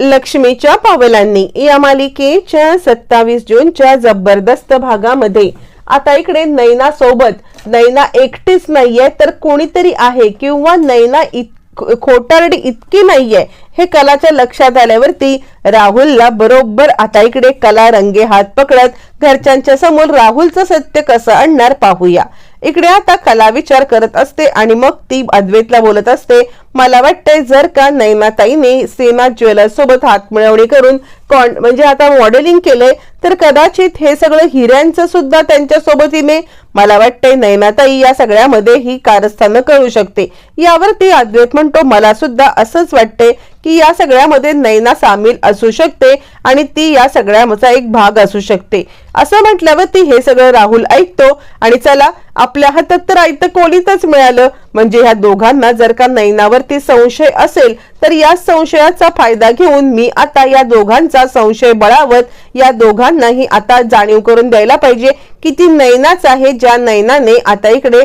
लक्ष्मीच्या पावलांनी या मालिकेच्या सत्तावीस जूनच्या जबरदस्त भागामध्ये. आता इकडे नैना सोबत नैना एकटीच नाहीये तर कोणीतरी आहे किंवा नैना इत खोटारडी इतकी नाहीये हे कलाच्या लक्षात आल्यावरती राहुलला बरोबर आता इकडे कला रंगे हात पकडत घरच्यांच्या समोर राहुलचं सत्य कसं आणणार पाहूया. इकडे आता कला विचार करत असते आणि मग ती अद्वैतला बोलत असते मला वाटतंय जर का नैनाताईने सीमा ज्वेलर्स सोबत हातमिळवणी करून कॉन म्हणजे आता मॉडेलिंग केलंय तर कदाचित हे सगळं हिऱ्यांचं सुद्धा त्यांच्या सोबतीने मला वाटतंय नैनाताई या सगळ्यामध्ये ही कारस्थानं करू शकते. यावरती अद्वैत म्हणतो मला सुद्धा असंच वाटतंय की या सगळ्यामध्ये नैना सामील असू शकते आणि ती या सगळ्याचा एक भाग असू शकते. असं म्हटल्यावरती हे सगळं राहुल ऐकतो आणि चला आपल्या हातात तर ऐकतं कोणीतच मिळालं. म्हणजे ह्या दोघांना जर का नैनावरती संशय असेल तर या संशयाचा फायदा घेऊन मी आता या दोघांचा संशय बळावत या दोघांनाही आता जाणीव करून द्यायला पाहिजे की ती नैनाच आहे ज्या नैनाने आता इकडे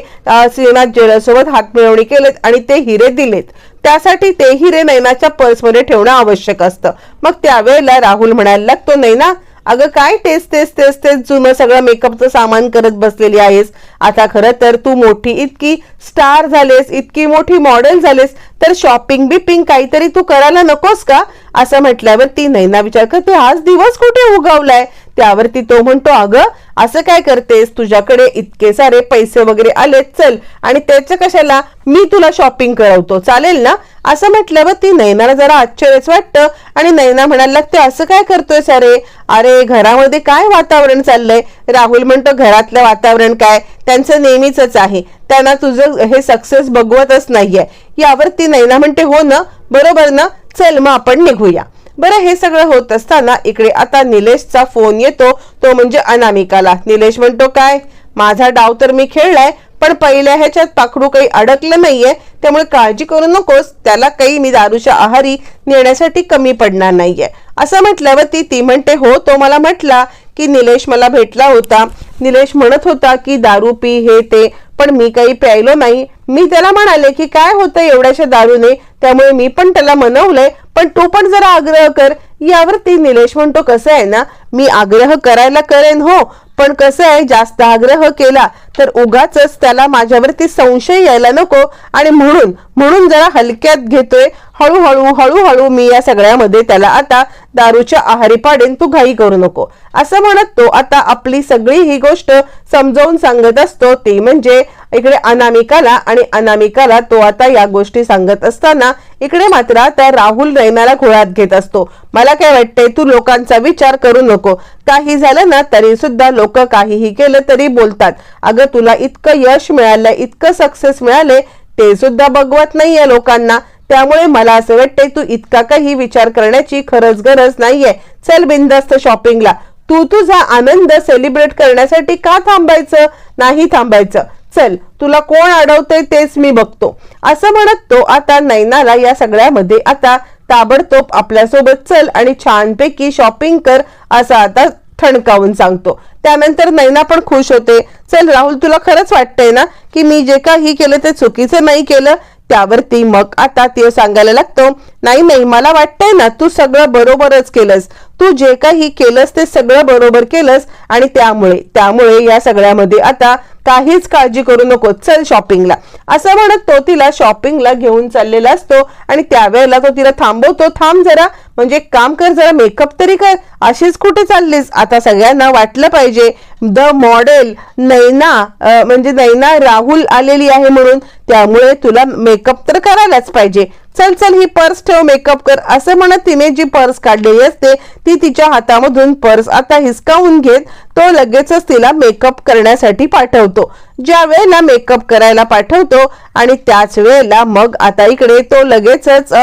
श्रीनाथ ज्वेलर्ससोबत हात मिळवणी केलेत आणि ते हिरे दिलेत. त्यासाठी ते हिरे नैनाच्या पर्समध्ये ठेवणं आवश्यक असतं. मग त्यावेळेला राहुल म्हणायला लागतो नैना अगं काय तेच तेच तेच तेच जुनं सगळं मेकअपचं सामान करत बसलेली आहेस. आता खरं तर तू मोठी इतकी स्टार झालेस इतकी मोठी मॉडेल झालेस तर शॉपिंग बिपिंग काहीतरी तू करायला नकोस का? असं म्हटल्यावर ती नैना विचार करते आज दिवस कुठे उगवलाय? त्यावरती तो म्हणतो अगं असं काय करतेस? तुझ्याकडे इतके सारे पैसे वगैरे आलेत चल. आणि त्याचं कशाला? मी तुला शॉपिंग करवतो. चालेल ना? असं म्हटल्यावर ती नैनाला जरा आश्चर्यच वाटतं आणि नैना म्हणायला लागते असं काय करतोय सारे अरे घरामध्ये काय वातावरण चाललंय? राहुल म्हणतो घरातलं वातावरण काय? त्यांचं नेहमीच आहे. त्यांना तुझं हे सक्सेस बघवतच नाहीये. यावरती नैना म्हणते हो ना बरोबर ना? चल मग आपण निघूया. बरं हे सगळं होत असताना इकडे आता निलेशचा फोन येतो. तो म्हणजे अनामिकाला. निलेश म्हणतो काय? माझा डाव तर मी खेळलाय पण पहिल्या ह्याच्यात पाखडू काही अडकलं नाहीये. त्यामुळे काळजी करू नकोस. त्याला काही मी दारूच्या आहारी नेण्यासाठी कमी पडणार नाहीये. असं म्हटल्यावर ती ती म्हणते हो तो मला म्हटला की निलेश मला भेटला होता. निलेश म्हणत होता की दारू पी हे ते. पण मी काही प्यायलो नाही. मी त्याला म्हणाले की काय होतं एवढ्याशा दारूने? त्यामुळे मी पण त्याला मनवलंय. पण तू पण जरा आग्रह कर. यावरती निलेश म्हणतो कसं आहे ना मी आग्रह करायला करेन हो. पण कसं आहे जास्त आग्रह केला तर उगाच त्याला माझ्यावरती संशय यायला नको. आणि म्हणून म्हणून जरा हलक्यात घेतोय. हळूहळू हळूहळू मी या सगळ्यामध्ये त्याला आता दारूच्या आहारी पाडेन. तू घाई करू नको. असं म्हणत तो आता आपली सगळी ही गोष्ट समजावून सांगत असतो. ती म्हणजे इकडे अनामिकाला आणि अनामिकाला तो आता या गोष्टी सांगत असताना इकडे मात्र आता राहुल रैनाला खुळात घेत असतो. मला काय वाटतंय तू लोकांचा विचार करू नको. काही झालं ना तरी सुद्धा लोक काहीही केलं तरी बोलतात. अगं तुला इतकं यश मिळालं इतकं सक्सेस मिळाले ते सुद्धा बघवत नाहीये लोकांना. त्यामुळे मला असं वाटतंय तू इतका काही विचार करण्याची खरंच गरज नाहीये. चल बिंदास्त शॉपिंगला तू तुझा आनंद सेलिब्रेट करण्यासाठी का थांबायचं? नाही थांबायचं. चल तुला कोण अडवतंय तेच मी बघतो. असं म्हणत तो आता नैनाला या सगळ्यामध्ये आता ताबडतोब आपल्यासोबत चल आणि छानपैकी शॉपिंग कर असं आता ठणकावून सांगतो. त्यानंतर नैना पण खुश होते. चल राहुल तुला खरंच वाटतंय ना की मी जे काही केलं ते चुकीचं नाही केलं? त्यावरती मग आता ते सांगायला लागतो नाही नाही मला वाटतंय ना तू सगळं बरोबरच केलंस. तू जे काही केलंस ते सगळं बरोबर केलंस आणि त्यामुळे त्यामुळे या सगळ्यामध्ये आता काहीच काळजी करू नको चल शॉपिंगला असं म्हणत तो तिला शॉपिंगला घेऊन चाललेला असतो आणि त्यावेळेला तो तिला थांबवतो थांब जरा म्हणजे काम कर जरा मेकअप तरी कर. अशीच कुठे चाललीस? आता सगळ्यांना वाटलं पाहिजे द मॉडेल नैना म्हणजे नैना राहुल आलेली आहे म्हणून. त्यामुळे तुला मेकअप तर करायलाच पाहिजे. चल चल ही पर्स ठेव मेकअप कर. असं म्हणत तिने जी पर्स काढलेली असते ती तिच्या हातामधून पर्स आता हिसकावून घेत तो लगेचच तिला मेकअप करण्यासाठी पाठवतो. ज्या वेळेला मेकअप करायला पाठवतो आणि त्याच वेळेला मग आता इकडे तो लगेचच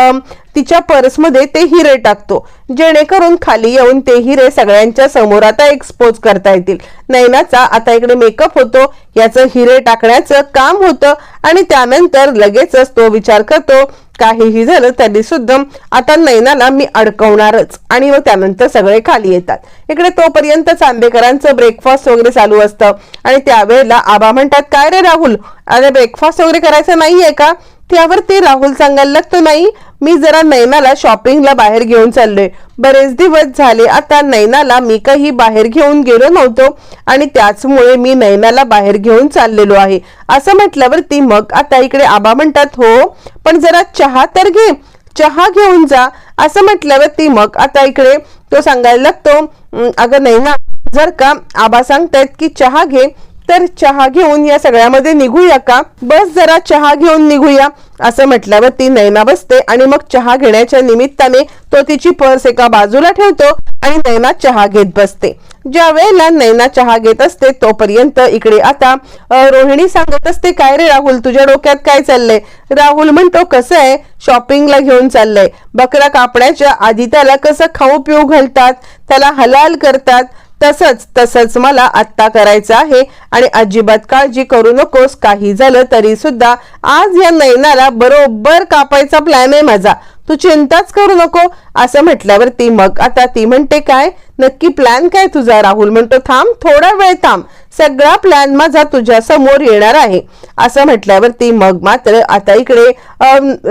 तिच्या पर्समध्ये ते हिरे टाकतो. जेणेकरून खाली येऊन ते हिरे सगळ्यांच्या समोर आता एक्सपोज करता येतील. नैनाचा आता इकडे मेकअप होतो याचं हिरे टाकण्याचं काम होतं आणि त्यानंतर लगेचच तो विचार करतो काहीही झालं तरी सुद्धा आता नैनाला मी अडकवणारच आणि मग त्यानंतर सगळे खाली येतात. इकडे तोपर्यंत चांदेकरांचं ब्रेकफास्ट वगैरे चालू असतं आणि त्यावेळेला आबा म्हणतात काय रे राहुल? अरे ब्रेकफास्ट वगैरे करायचं नाहीये का? त्यावर ते राहुल सांगायला लागतो नाही मी जरा नैनाला शॉपिंगला बाहेर घेऊन चाललोय. बरेच दिवस झाले आता नैनाला मी काही बाहेर घेऊन गेलो नव्हतो आणि त्याचमुळे मी नैनाला बाहेर घेऊन चाललेलो आहे. असं म्हटल्यावरती मग आता इकडे आबा म्हणतात हो पण जरा चहा तर घे चहा घेऊन जा. असं म्हटल्यावरती मग आता इकडे तो सांगायला लागतो अगं नैना जर का आबा सांगतायत की चहा घे तर चहा घेऊन या सगळ्यामध्ये निघूया का? बस जरा चहा घेऊन निघूया असं म्हटल्यावर ती नैना बसते आणि मग चहा घेण्याच्या निमित्ताने तो तिची पर्स एका बाजूला ठेवतो आणि नैना चहा घेत बसते. ज्या वेळेला नैना चहा घेत असते तोपर्यंत इकडे आता रोहिणी सांगत असते काय रे राहुल तुझ्या डोक्यात काय चाललंय? राहुल म्हणतो कसं आहे शॉपिंगला घेऊन चाललंय. बकरा कापण्याच्या आधी त्याला कसं खाऊ पिऊ घालतात त्याला हलाल करतात तसंच तसंच मला आत्ता करायचं आहे आणि अजिबात काळजी करू नकोस. काही झालं तरी सुद्धा आज या नैनाला बरोबर कापायचा प्लॅन आहे माझा. तू चिंताच करू नको. असं म्हटल्यावर ती मग आता ती म्हणते काय? नक्की प्लॅन काय तुझा? राहुल म्हणतो थांब थोडा वेळ थांब. सगळा प्लॅन माझा तुझ्या समोर येणार आहे. असं म्हटल्यावर ती मग मात्र आता इकडे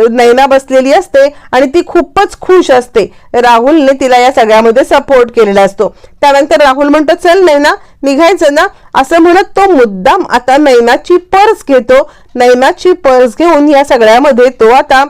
नैना बसलेली असते आणि ती खूपच खुश असते. राहुलने तिला या सगळ्यामध्ये सपोर्ट केलेला असतो. त्यानंतर राहुल म्हणतो चल नैना निघायचं ना? असं म्हणत तो मुद्दाम आता नैनाची पर्स घेतो. नैनाची पर्स घेऊन या सगळ्यामध्ये तो आता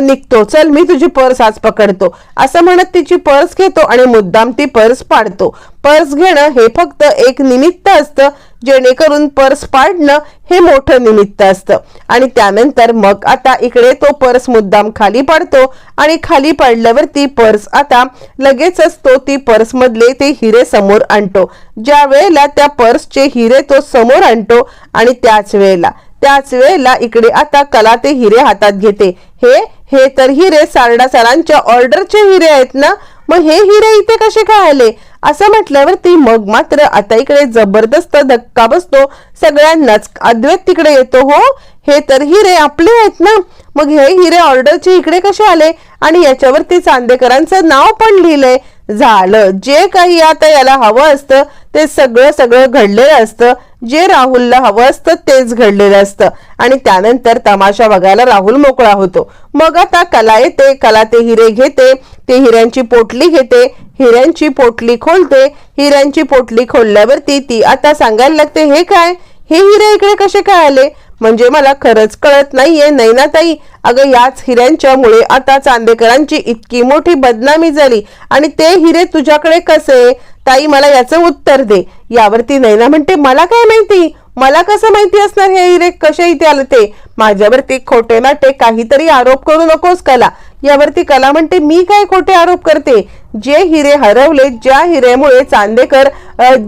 निघतो. चल मी तुझी पर्स आज पकडतो. असं म्हणत तिची पर्स घेतो आणि मुद्दाम ती पर्स पाडतो. पर्स घेणं हे फक्त एक निमित्त असतं जेणेकरून पर्स पाडणं हे मोठं निमित्त असतं. आणि त्यानंतर मग आता इकडे तो पर्स मुद्दाम खाली पाडतो आणि खाली पाडल्यावर ती पर्स आता लगेचच तो ती पर्स मधले ते हिरे समोर आणतो. ज्या वेळेला त्या पर्सचे हिरे तो समोर आणतो आणि त्याच वेळेला त्याच वेळेला इकडे आता कला ते हिरे हातात घेते. हे हे तर हिरे सारडा सरांच्या ऑर्डरचे हिरे आहेत ना? मग हे हिरे इथे कसे काय आले असं म्हटल्यावर ती मग मात्र आता इकडे जबरदस्त धक्का बसतो. सगळ्यांनाच अद्वैत तिकडे येतो हो. हे तर हिरे आपले आहेत ना. मग हे हिरे ऑर्डरचे इकडे कसे आले? आणि याच्यावरती चांदेकरांचं नाव पण लिहिलंय. झालं. जे काही आता याला हवं असतं ते सगळं सगळं घडलेलं असतं. जे राहुलला हवं असतं तेच घडलेलं असतं. आणि त्यानंतर तमाशा बघायला राहुल मोकळा होतो. मग आता कला येते कला ते हिरे घेते ते हिऱ्यांची पोटली घेते हिऱ्यांची पोटली खोलते. हिऱ्यांची पोटली खोलल्यावरती ती आता सांगायला लागते हे काय? हे हिरे इकडे कसे काय आले? म्हणजे मला खरंच कळत नाहीये नैनाताई. अगं याच हिऱ्यांच्यामुळे आता चांदेकरांची इतकी मोठी बदनामी झाली. आणि ते हिरे तुझ्याकडे कसे? ताई मला याचं उत्तर दे. यावरती नैना म्हणते मला काय माहिती? मला कसं माहिती असणार हे हिरे कसे इथे आले ते? माझ्यावरती खोटे नाटे काहीतरी आरोप करू नकोस कला. यावरती कला म्हणते मी काय खोटे आरोप करते? जे हिरे हरवले ज्या हिरेमुळे चांदेकर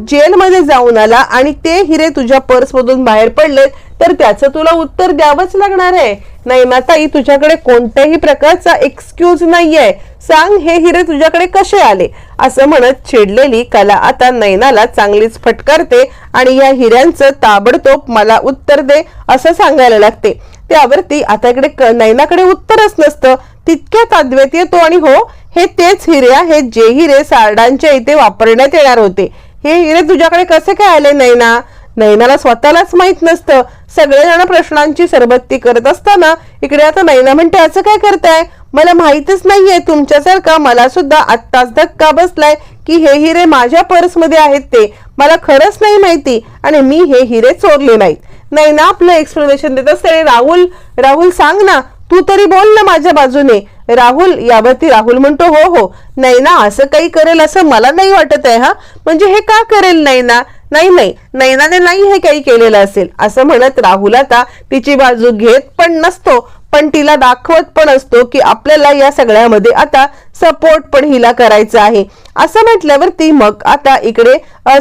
जेलमध्ये जाऊन आला आणि ते हिरे तुझ्या पर्समधून बाहेर पडले तर त्याचं तुला उत्तर द्यावंच लागणार आहे. नैनाताई तुझ्याकडे कोणत्याही प्रकारचा एक्सक्यूज नाहीये. सांग हे हिरे तुझ्याकडे कसे आले? असं म्हणत चिडलेली कला आता नैनाला चांगलीच फटकारते आणि या हिऱ्यांचं ताबडतोब मला उत्तर दे असं सांगायला लागते. त्यावरती आता इकडे नैनाकडे उत्तरच नसतं. तितक्यात अद्वैत येतो आणि हो हे तेच हिरे आहेत जे हिरे सारडांच्या इथे वापरण्यात येणार होते. हे हिरे तुझ्याकडे कसे काय आले नैना? नैनाला स्वतःलाच माहीत नसतं. सगळेजण प्रश्नांची सरबत्ती करत असताना इकडे आता नैना म्हणते असं काय करताय? मला माहितच नाहीये तुमच्यासारखा. मला सुद्धा आत्ताच धक्का बसलाय की हे हिरे माझ्या पर्समध्ये आहेत ते. मला खरंच नाही माहिती आणि मी हे हिरे चोरले नाहीत. नैना आपलं एक्सप्लेनेशन देत असते राहुल राहुल सांग ना तू तरी बोल ना माझ्या बाजूने. राहुल यावरती राहुल म्हणतो हो हो नैना असं काही करेल असं मला नाही वाटत आहे हा. म्हणजे हे का करेल नैना? नाही नाही नैनाने नाही हे काही केलेलं असेल. असं म्हणत राहुल आता तिची बाजू घेत पण नसतो पण तिला दाखवत पण असतो की आपल्याला या सगळ्यामध्ये आता सपोर्ट पण हिला करायचा आहे. असं म्हटल्यावर ती मग आता इकडे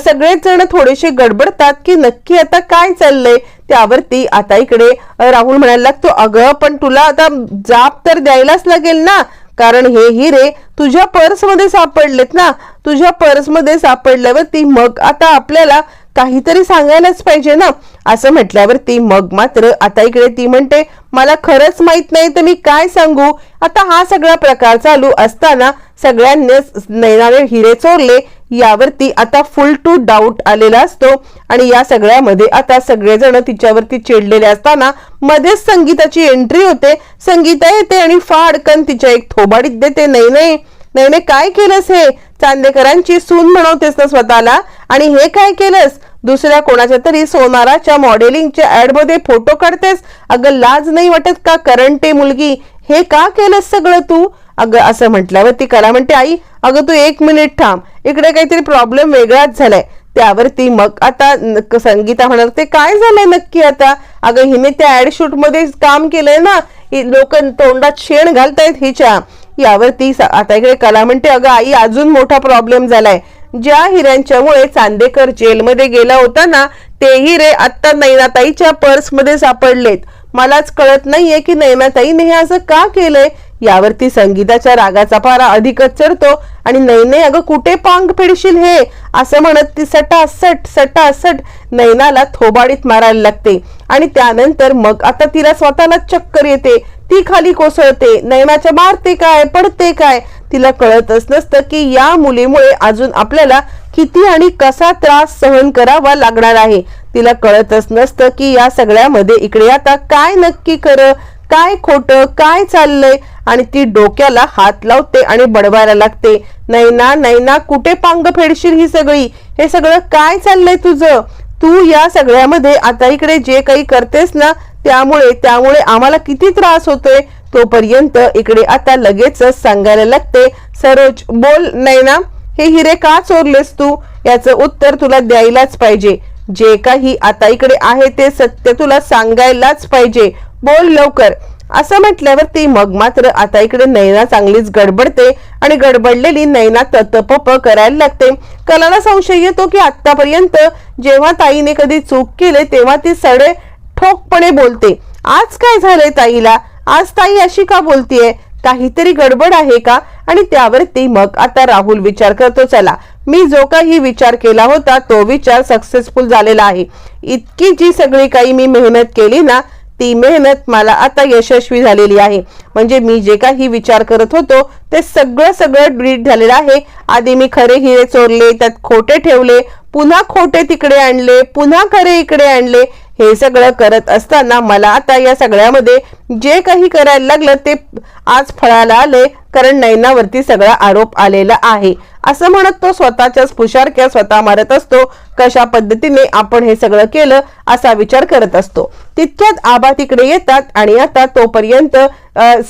सगळेच जण थोडेसे गडबडतात की नक्की आता काय चाललंय? त्यावरती आता इकडे राहुल म्हणायला लागतो अगं पण तुला आता जाप तर द्यायलाच लागेल ना. कारण हे हिरे तुझ्या पर्समध्ये सापडलेत ना. तुझ्या पर्समध्ये सापडल्यावरती मग आता आपल्याला काहीतरी सांगायलाच पाहिजे ना. असं म्हटल्यावरती मग मात्र आता इकडे ती म्हणते मला खरंच माहीत नाही तर मी काय सांगू? आता हा सगळा प्रकार चालू असताना सगळ्यांनीच नैनाने हिरे चोरले यावरती आता फुल टू डाऊट आलेला असतो. आणि या सगळ्यामध्ये आता सगळेजण तिच्यावरती चिडलेले असताना मध्येच संगीताची एंट्री होते. संगीता येते आणि फाडकन तिच्या एक थोबाडीत देते नाही नाही नाही नाही काय केलंस हे? चांदेकरांची सून म्हणवतेस ना स्वतःला? आणि हे काय केलंस? दुसऱ्या कोणाच्या तरी सोनाराच्या मॉडेलिंगच्या ऍडमध्ये फोटो काढतेस? अगं लाज नाही वाटत का करंटे मुलगी? हे का केलंस सगळं तू? अगं असं म्हटल्यावर ती कला म्हणते आई अगं तू एक मिनिट थांब. इकडे काहीतरी प्रॉब्लेम वेगळाच झालाय. त्यावरती मग आता संगीता म्हणाल ते काय झालंय नक्की आता? अगं हिने त्या ऍड शूटमध्ये काम केलंय ना लोक तोंडात शेण घालतायत हिच्या. यावरती स- आता इकडे कला म्हणते अगं आई अजून मोठा प्रॉब्लेम झालाय. ज्या हिऱ्यांच्यामुळे चांदेकर जेलमध्ये गेला होता ना ते हिरे आत्ता नैनाताईच्या पर्समध्ये सापडलेत. मलाच कळत नाहीये की नैनाताईने हे असं का केलंय? यावरती संगीताच्या रागाचा पारा अधिकच चढतो आणि नैने अगं कुठे पांग फेडशील हे? असं म्हणत ती सटासट सटासट नैनाला थोबाडीत मारायला लागते. आणि त्यानंतर मग आता तिला स्वतःला चक्कर येते. ती खाली कोसळते. नैनाच्या मारते काय? पडते काय? तिला कळतच नसतं की या मुलीमुळे अजून आपल्याला किती आणि कसा त्रास सहन करावा लागणार आहे. तिला कळतच नसतं की या सगळ्यामध्ये इकडे आता काय नक्की खरं काय खोटं काय चाललंय? आणि ती डोक्याला हात लावते आणि बडवायला लागते. नैना नैना कुठे पांग फेडशील ही सगळी? हे सगळं काय चाललंय तुझं? तू या सगळ्यामध्ये आता इकडे जे काही करतेस ना त्यामुळे त्यामुळे आम्हाला किती त्रास होतोय? तोपर्यंत इकडे आता लगेचच सांगायला लागते सरोज बोल नैना हे हिरे का चोरलेस तू? याचं उत्तर तुला द्यायलाच पाहिजे. जे काही आता इकडे आहे ते सत्य तुला सांगायलाच पाहिजे. बोल लवकर. असं म्हटल्यावरती मग मात्र आता इकडे नैना चांगलीच गडबडते आणि गडबडलेली नैना ततपप करायला लागते. कलाला संशय येतो की आतापर्यंत जेव्हा ताईने कधी चूक केले तेव्हा ती सडे ठोकपणे बोलते. आज काय झालंय ताईला? आज ताई अशी का बोलतीये? काहीतरी गडबड आहे का? आणि त्यावरती मग आता राहुल विचार करतो चला मी जो काही विचार केला होता तो विचार सक्सेसफुल झालेला आहे. इतकी जी सगळी काही मी मेहनत केली ना ती मेहनत मला आता यशस्वी झालेली आहे. म्हणजे मी जे काही विचार करत होतो ते सगळं सगळं डिलीट झालेलं आहे. आधी मी खरे हिरे चोरले त्यात खोटे ठेवले पुन्हा खोटे तिकडे आणले पुन्हा खरे इकडे आणले. हे सगळं करत असताना मला आता या सगळ्यामध्ये जे काही करायला लागलं ते आज फळाला आले कारण नैनावरती सगळा आरोप आलेला आहे. असं म्हणत तो स्वतःच्याच फुशारक्या स्वतः मारत असतो. कशा पद्धतीने आपण हे सगळं केलं असा विचार करत असतो. तितक्यात आबा तिकडे येतात आणि आता तोपर्यंत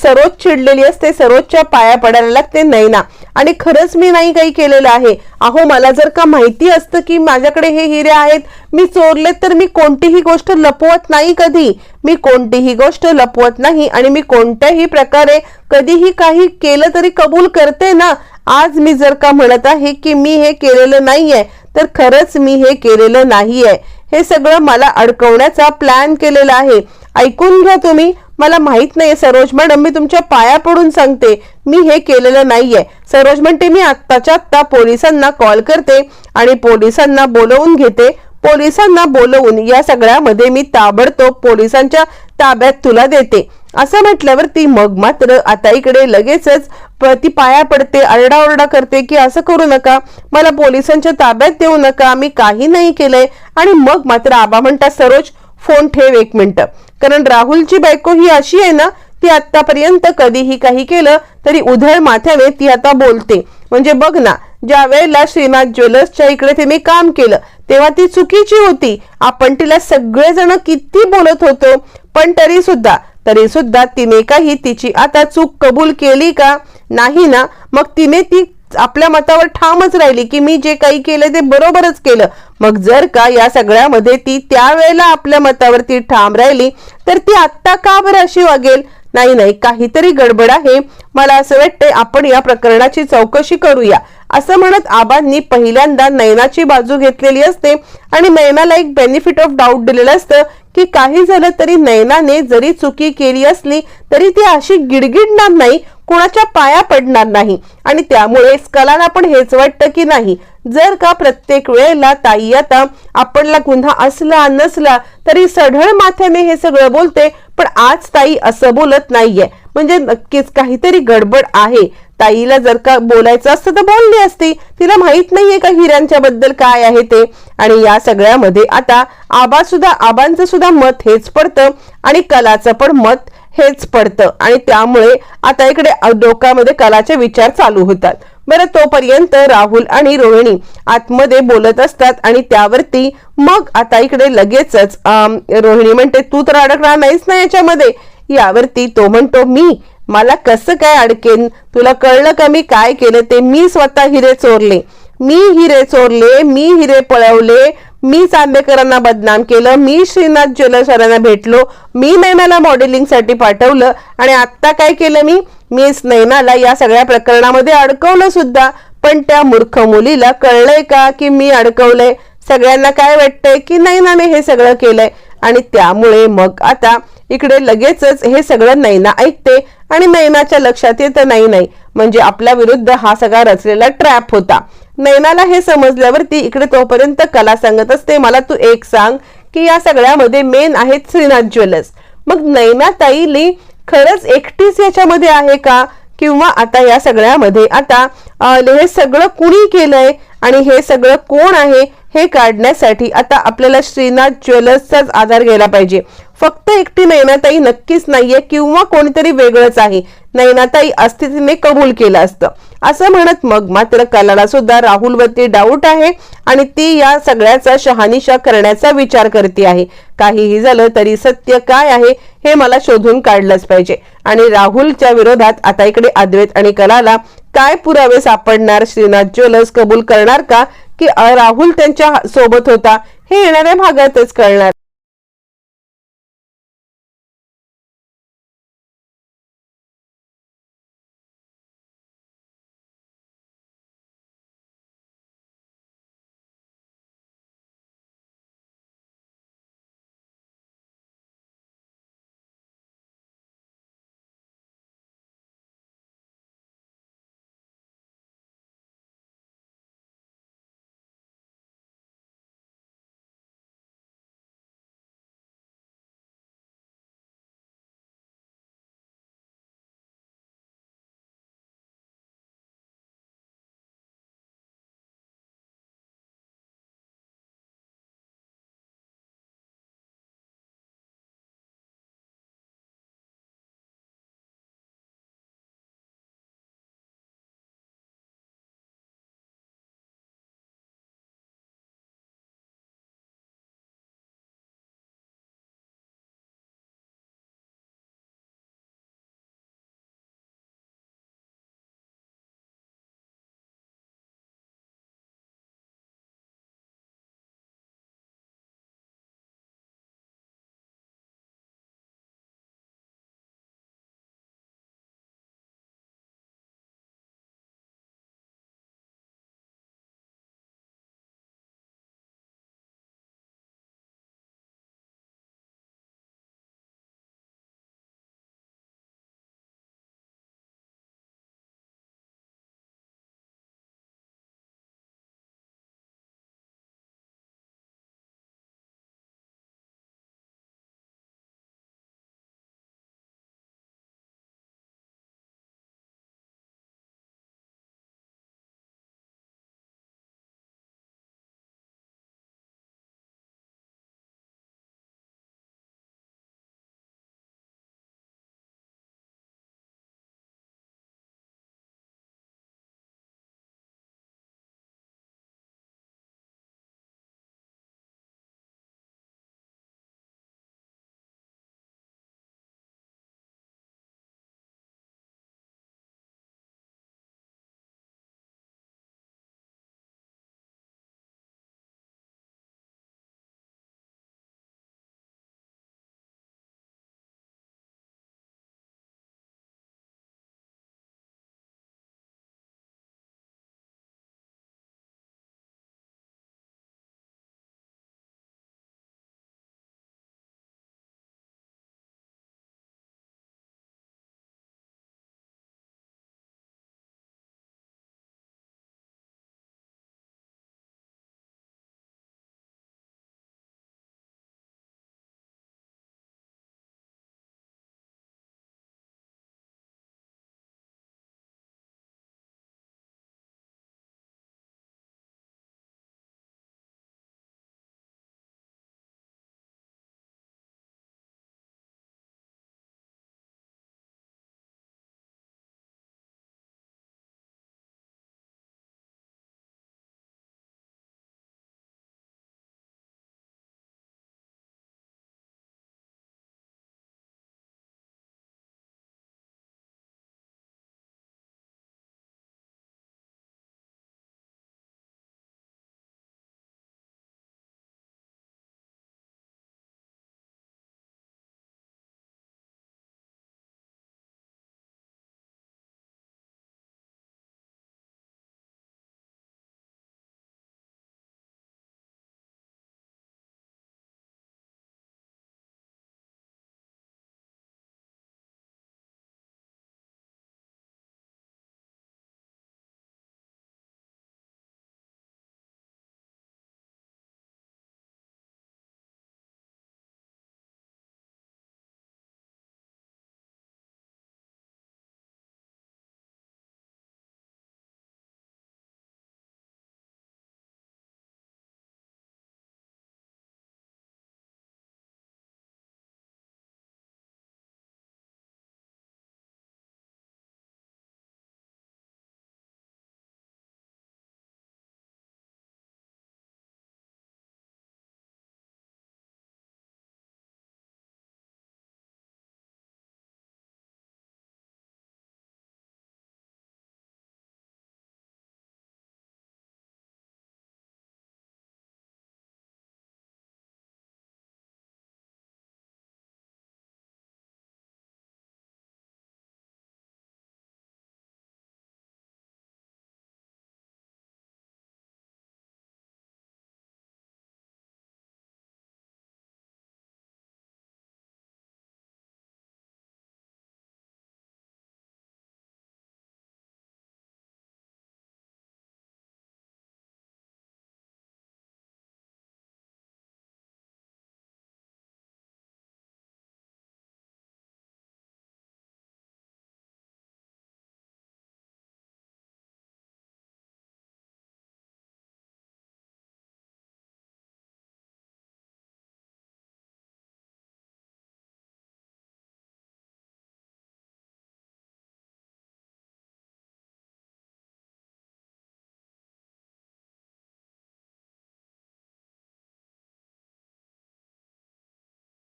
सरोज चिडलेली असते. सरोजच्या पाया पडायला लागते नैना. आणि खरंच मी नाही काही केलेलं आहे. अहो मला जर का माहिती असतं की माझ्याकडे हे हिरे आहेत मी चोरले तर मी कोणतीही गोष्ट लपवत नाही कधी. मी कोणतीही गोष्ट लपवत नाही आणि मी कोणत्याही प्रकारे कधीही काही केलं तरी कबूल करते ना. आज मी जर का म्हणत आहे की मी हे केलेलं नाहीये तर खरंच मी हे केलेलं नाहीये. हे सगळं मला अडकवण्याचा प्लॅन केलेला आहे. ऐकून घ्या तुम्ही. मला माहीत नाही सरोज मॅडम मी तुमच्या पाया पडून सांगते. मी हे केलेलं नाहीये. सरोज म्हणते मी आत्ताच्या आत्ता पोलिसांना कॉल करते आणि पोलिसांना बोलवून घेते. पोलिसांना बोलवून या सगळ्यामध्ये मी ताबडतोब पोलिसांच्या ताब्यात तुला देते. असं म्हटल्यावर ती मग मात्र आता इकडे लगेचच प- ती पाया पडते आरडाओरडा करते की असं करू नका मला पोलिसांच्या ताब्यात देऊ नका मी काही नाही केलंय. आणि मग मात्र आबा म्हणतात सरोज फोन ठेव एक मिनिट. कारण राहुलची बायको ही अशी आहे ना ती आतापर्यंत कधीही काही केलं तरी उधळ माथ्याने ती आता बोलते. म्हणजे बघ ना ज्या वेळेला श्रीनाथ ज्वेलर्सच्या इकडे ते मी काम केलं तेव्हा ती चुकीची होती. आपण तिला सगळेजण किती बोलत होतो पण तरी सुद्धा तरी सुद्धा तिने काही तिची आता चूक कबूल केली का? नाही ना. मग तिने ती आपल्या मतावर ठामच राहिली की मी जे काही केलं ते बरोबरच केलं. मग जर का या सगळ्यामध्ये ती त्यावेळेला आपल्या मतावरती ठाम राहिली तर ती आत्ता का बरं अशी वागेल? नाही नाही काहीतरी गडबड आहे. मला असं वाटते आपण या प्रकरणाची चौकशी करूया. असं म्हणत आबांनी पहिल्यांदा नयनाची बाजू घेतलेली असते आणि नयनाला एक बेनिफिट ऑफ डाऊट दिलेलं असतं की काही झालं तरी नयनाने जरी चुकी केली असली तरी ती अशी गिडगिडणार नाही. कुणाच्या पाया पडणार नाही. आणि त्यामुळे कलाला पण हेच वाटतं की नाही. जर का प्रत्येक वेळेला ताई आता आपणला गुन्हा असला नसला तरी सढळ माथ्याने हे सगळं बोलते पण आज ताई असं बोलत नाहीये. म्हणजे नक्कीच काहीतरी गडबड आहे. ताईला जर का बोलायचं असतं तर बोलली असती. तिला माहीत नाहीये का हिऱ्यांच्या बद्दल काय आहे ते. आणि या सगळ्यामध्ये आता आबा सुद्धा आबांचं सुद्धा मत हेच पडतं. आणि कलाचं पण मत हेच पडतं. आणि त्यामुळे आता इकडे डोक्यामध्ये कलाचे विचार चालू होतात. बरं तोपर्यंत राहुल आणि रोहिणी आतमध्ये बोलत असतात आणि त्यावरती मग आता इकडे लगेचच रोहिणी म्हणते तू तर अडकणार नाहीस ना याच्यामध्ये. यावरती तो म्हणतो मी? मला कसं काय अडकेन? तुला कळलं का मी काय केलं? ते मी स्वतः हिरे चोरले. मी हिरे चोरले मी हिरे पळवले मी चांदेकरांना बदनाम केलं मी श्रीनाथ ज्वेलर्सरांना भेटलो मी नैनाला मॉडेलिंगसाठी पाठवलं आणि आत्ता काय केलं मी? मी नैनाला या सगळ्या प्रकरणामध्ये अडकवलं सुद्धा. पण त्या मूर्ख मुलीला कळलंय का की मी अडकवलंय? सगळ्यांना काय वाटतंय की नैनाने हे सगळं केलंय? आणि त्यामुळे मग आता इकडे लगेचच हे सगळं नैना ऐकते आणि नैनाच्या लक्षात येतं नाही नाही. म्हणजे आपल्या विरुद्ध हा सगळा रचलेला ट्रॅप होता. नैनाला हे समजल्यावरती इकडे तोपर्यंत कला सांगत असते मला तू एक सांग की या सगळ्यामध्ये मेन आहेत श्रीनाथ ज्वेलर्स. मग नैना ताईली खरंच एकटीच याच्यामध्ये आहे का? किंवा आता या सगळ्यामध्ये आता हे सगळं कुणी केलंय आणि हे सगळं कोण आहे हे काढण्यासाठी आता आपल्याला श्रीनाथ ज्वेलर्सचाच आधार घ्यायला पाहिजे. फक्त एकटी नैनाताई नक्कीच नाहीये किंवा कोणीतरी वेगळंच आहे. नैनाताई अस्तित्वाने कबूल केलं असतं. असं म्हणत मग मात्र कलाला सुद्धा राहुलवरती डाऊट आहे आणि ती या सगळ्याचा शहानिशा करण्याचा विचार करते आहे. काहीही झालं तरी सत्य काय आहे हे मला शोधून काढलंच पाहिजे. आणि राहुलच्या विरोधात आता इकडे अद्वैत आणि कलाला काय पुरावे सापडणार? श्रीनाथ ज्वेलर्स कबूल करणार का? की राहुल त्यांच्यासोबत होता? हे येणाऱ्या भागातच कळणार.